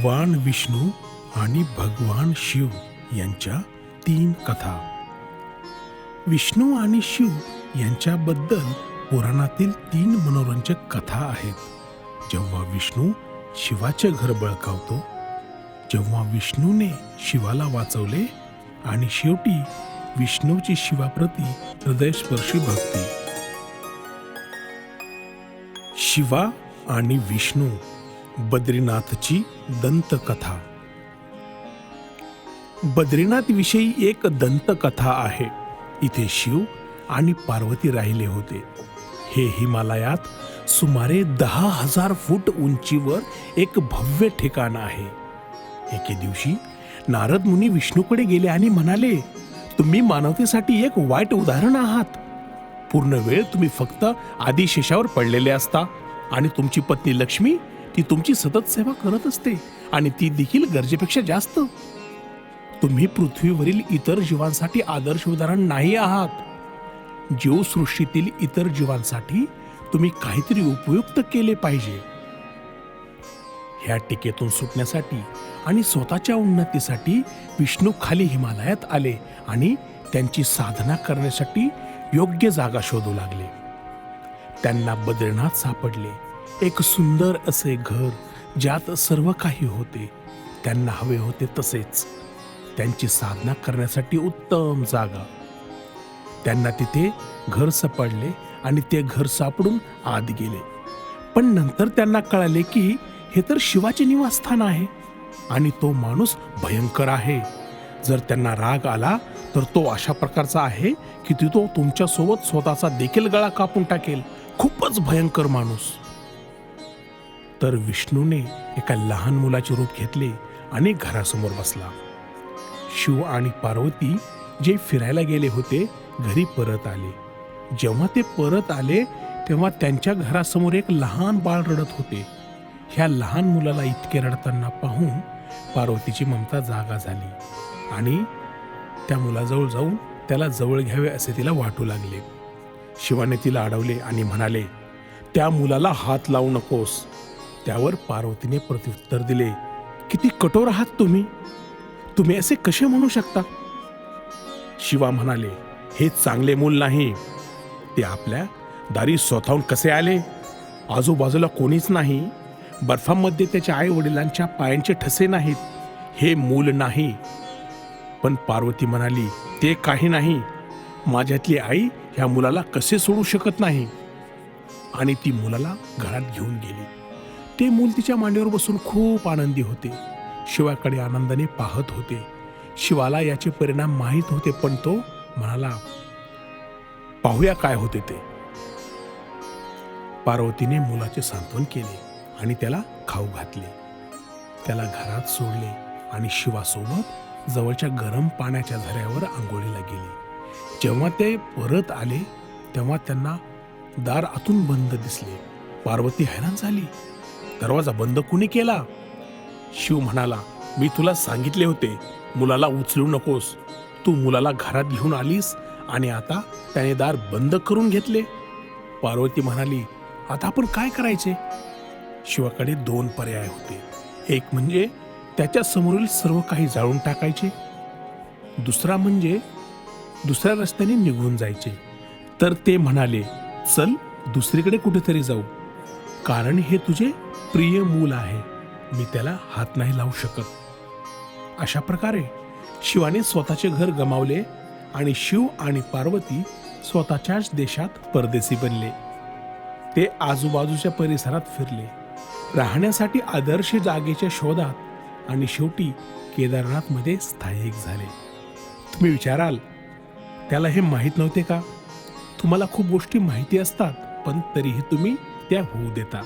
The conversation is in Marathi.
भगवान विष्णू आणि भगवान शिव यांच्या तीन कथा. विष्णू आणि शिव यांच्याबद्दल पुराणातील तीन मनोरंजक कथा आहेत. जेव्हा विष्णू शिवाचे घर बळकावतो जेव्हा विष्णूने शिवाला वाचवले आणि शेवटी विष्णूची शिवाप्रती हृदयस्पर्शी भक्ती. शिवा आणि विष्णू बद्रीनाथची दंतकथा. बद्रीनाथ विषयी एक दंतकथा आहे. इथे शिव आणि पार्वती राहिले होते. हे हिमालयात सुमारे दहा हजार फूट उंचीवर एक भव्य ठिकाण आहे. एके दिवशी नारद मुनी विष्णूकडे गेले आणि म्हणाले तुम्ही मानवतेसाठी एक वाईट उदाहरण आहात. पूर्ण वेळ तुम्ही फक्त आदिशेषावर पडलेले असता आणि तुमची पत्नी लक्ष्मी ती तुमची सतत सेवा करत असते आणि ती देखील गरजेपेक्षा जास्त. तुम्ही पृथ्वीवरील इतर जीवांसाठी आदर्श उदाहरण नाही आहात. जीवसृष्टीतील इतर जीवांसाठी तुम्ही काहीतरी उपयुक्त केले पाहिजे. ह्या टीकेतून सुटण्यासाठी आणि स्वतःच्या उन्नतीसाठी विष्णू खाली हिमालयात आले आणि त्यांची साधना करण्यासाठी योग्य जागा शोधू लागले. त्यांना बद्रीनाथ सापडले. एक सुंदर असे घर ज्यात सर्व काही होते. त्यांना हवे होते तसेच. त्यांची साधना करण्यासाठी उत्तम जागा. त्यांना तिथे घर सापडले आणि ते घर सापडून आत गेले. पण नंतर त्यांना कळाले की हे तर शिवाचे निवासस्थान आहे आणि तो माणूस भयंकर आहे. जर त्यांना राग आला तर तो अशा प्रकारचा आहे की तो तुमच्यासोबत स्वतःचा देखील गळा कापून टाकेल. खूपच भयंकर माणूस. तर विष्णूने एका लहान मुलाचे रूप घेतले आणि घरासमोर बसला. शिव आणि पार्वती जे फिरायला गेले होते घरी परत आले. जेव्हा ते परत आले तेव्हा त्यांच्या घरासमोर एक लहान बाळ रडत होते. ह्या लहान मुलाला इतके रडताना पाहून पार्वतीची ममता जागा झाली आणि त्या मुलाजवळ जाऊन त्याला जवळ घ्यावे असे तिला वाटू लागले. शिवाने तिला अडवले आणि म्हणाले त्या मुलाला हात लावू नकोस. त्यावर पार्वतीने प्रत्युत्तर दिले किती कठोर आहात तुम्ही. तुम्ही असे कसे म्हणू शकता? शिवा म्हणाले हे चांगले मूल नाही. ते आपल्या दारी स्वतःहून कसे आले? आजूबाजूला कोणीच नाही. बर्फामध्ये त्याच्या आई वडिलांच्या पायांचे ठसे नाहीत. हे मूल नाही. पण पार्वती म्हणाली ते काही नाही. माझ्यातली आई ह्या मुलाला कसे सोडू शकत नाही? आणि ती मुलाला घरात घेऊन गेली. ते मूल तिच्या मांडीवर बसून खूप आनंदी होते. शिवाकडे आनंदाने पाहत होते. शिवाला याचे परिणाम माहीत होते पण तो म्हणाला पाहूया काय होते ते. पार्वतीने मुलाचे सांत्वन केले आणि त्याला खाऊ घातले. त्याला घरात सोडले आणि शिवासोबत जवळच्या गरम पाण्याच्या झऱ्यावर आंघोळीला गेले. जेव्हा ते परत आले तेव्हा त्यांना दार आतून बंद दिसले. पार्वती हैराण झाली. दरवाजा बंद कुणी केला? शिव म्हणाला मी तुला सांगितले होते मुलाला उचलू नकोस. तू मुलाला घरात घेऊन आलीस आणि आता त्याने दार बंद करून घेतले. पार्वती म्हणाली आता आपण काय करायचे? शिवाकडे दोन पर्याय होते. एक म्हणजे त्याच्या समोरील सर्व काही जाळून टाकायचे. दुसरा म्हणजे दुसऱ्या रस्त्याने निघून जायचे. तर ते म्हणाले चल दुसरीकडे कुठेतरी जाऊ. कारण हे तुझे प्रिय मूल आहे मी त्याला हात नाही लावू शकत. अशा प्रकारे शिवाने स्वतःचे घर गमावले आणि शिव आणि पार्वती स्वतःच्याच देशात परदेशी बनले. ते आजूबाजूच्या परिसरात फिरले. राहण्यासाठी आदर्श जागेच्या शोधात आणि शेवटी केदारनाथमध्ये स्थायिक झाले. तुम्ही विचाराल त्याला हे माहीत नव्हते का? तुम्हाला खूप गोष्टी माहिती असतात पण तरीही तुम्ही त्या होऊ देता.